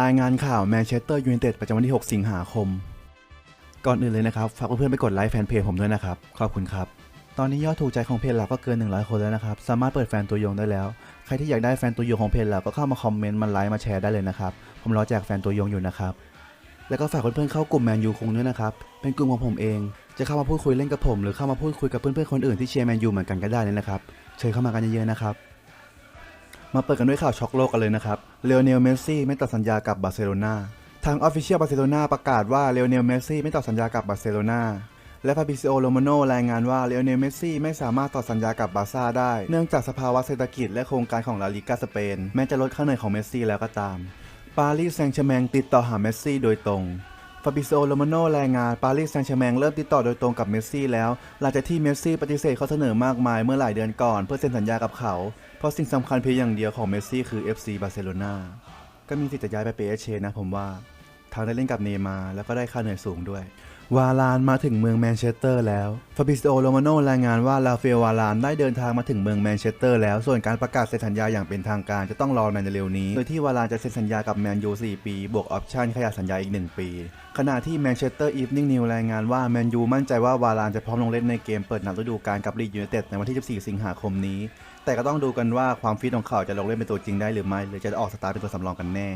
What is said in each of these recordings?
รายงานข่าวแมนเชสเตอร์ยูไนเต็ดประจำวันที่ 6 สิงหาคม ก่อนอื่นเลยนะครับ ฝากเพื่อนๆไปกดไลค์แฟนเพจผมด้วยนะครับ ขอบคุณครับ ตอนนี้ยอดถูกใจของเพจเราก็เกิน 100 คนแล้วนะครับ สามารถเปิดแฟนตัวยงได้แล้ว ใครที่อยากได้แฟนตัวยงของเพจเราก็เข้ามาคอมเมนต์มาไลค์มาแชร์ได้เลยนะครับ ผมรอแจกแฟนตัวยงอยู่นะครับ แล้วก็ฝากเพื่อนๆเข้ากลุ่มแมนยูคงด้วยนะครับ เป็นกลุ่มของผมเอง จะเข้ามาพูดคุยเล่นกับผม หรือเข้ามาพูดคุยกับเพื่อนๆคนอื่นที่เชียร์แมนยูเหมือนกันก็ได้เลยนะครับ เชิญเข้ามากันเยอะๆนะครับ มาเปิดกันด้วยข่าวช็อกโลกกันเลยนะครับเลโอเนลเมสซี่ไม่ต่อสัญญากับบาร์เซโลนาทางออฟฟิเชียลบาร์เซโลนาประกาศว่าเลโอเนลเมสซี่ไม่ต่อสัญญากับบาร์เซโลนาและฟาบิซิโอโรมาโนรายงานว่าเลโอเนลเมสซี่ไม่สามารถต่อสัญญากับบาร์ซ่าได้ เนื่องจากสภาวะเศรษฐกิจและโครงการของลาลิกาสเปน แม้จะลดค่าเหนื่อยของเมสซี่แล้วก็ตาม ปารีสแซงต์แชร์แมงติดต่อหาเมสซี่โดยตรง ฟาบิโซโรมาโนรายงานปารีสแซงต์แชร์แมงเริ่มติดต่อโดยตรงกับเมสซี่แล้ว หลังจากที่เมสซี่ปฏิเสธข้อเสนอมากมายเมื่อหลายเดือนก่อนเพื่อเซ็นสัญญากับเขา เพราะสิ่งสำคัญเพียงอย่างเดียวของเมสซี่คือ FC บาร์เซโลนาก็มีสิทธิ์จะย้ายไปเปเชนะผมว่า ทางได้เล่นกับเนย์มาแล้วก็ได้ค่าเหนื่อยสูงด้วย วาลานมาถึงเมืองแมนเชสเตอร์แล้วฟาบิโอโรมาโนรายงานว่าลาเฟลวาลานได้เดินทางมาถึงเมืองแมนเชสเตอร์แล้วส่วนการประกาศเซ็นสัญญาอย่างเป็นทางการจะต้องรอในเร็วนี้ โดยที่วาลานจะเซ็นสัญญากับแมนยู4ปี บวกออปชั่นขยายสัญญาอีก 1 ปี ขณะที่แมนเชสเตอร์อีฟนิ่งนิวรายงานว่าแมนยูมั่นใจว่าวาลานจะพร้อมลงเล่นในเกมเปิดนัดฤดูกาลกับลีดยูไนเต็ดในวันที่ 14 สิงหาคมนี้แต่ก็ต้องดูกันว่าความฟิตของเขาจะลงเล่นเป็นตัวจริงได้หรือไม่ หรือจะออกสตาร์ทเป็นตัวสำรองกันแน่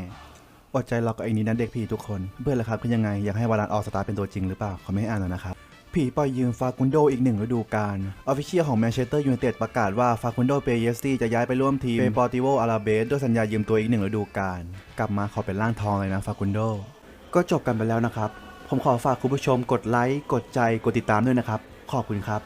อดใจรอกับไอ้นี้นะเด็กผีทุกคนเพื่อนละครับคือยังไงอยากให้วาลานออกสตาร์เป็นตัวจริงหรือเปล่าขาไม่ให้อ่านหรอกนะครับผีปล่อยยืมฟากุนโดอีกหนึ่งฤดูกาลออฟฟิเชียลของแมนเชสเตอร์ยูไนเต็ดประกาศว่าฟากุนโดเปเยสซี่จะย้ายไปร่วมทีมเปปอร์ติโวอาราเบสด้วยสัญญายืมตัวอีกหนึ่งฤดูกาลกลับมาขอเป็นร่างทองเลยนะฟากุนโดก็จบกันไปแล้วนะครับ ผมขอฝากคุณผู้ชมกดไลค์กดใจกดติดตามด้วยนะครับ ขอบคุณครับ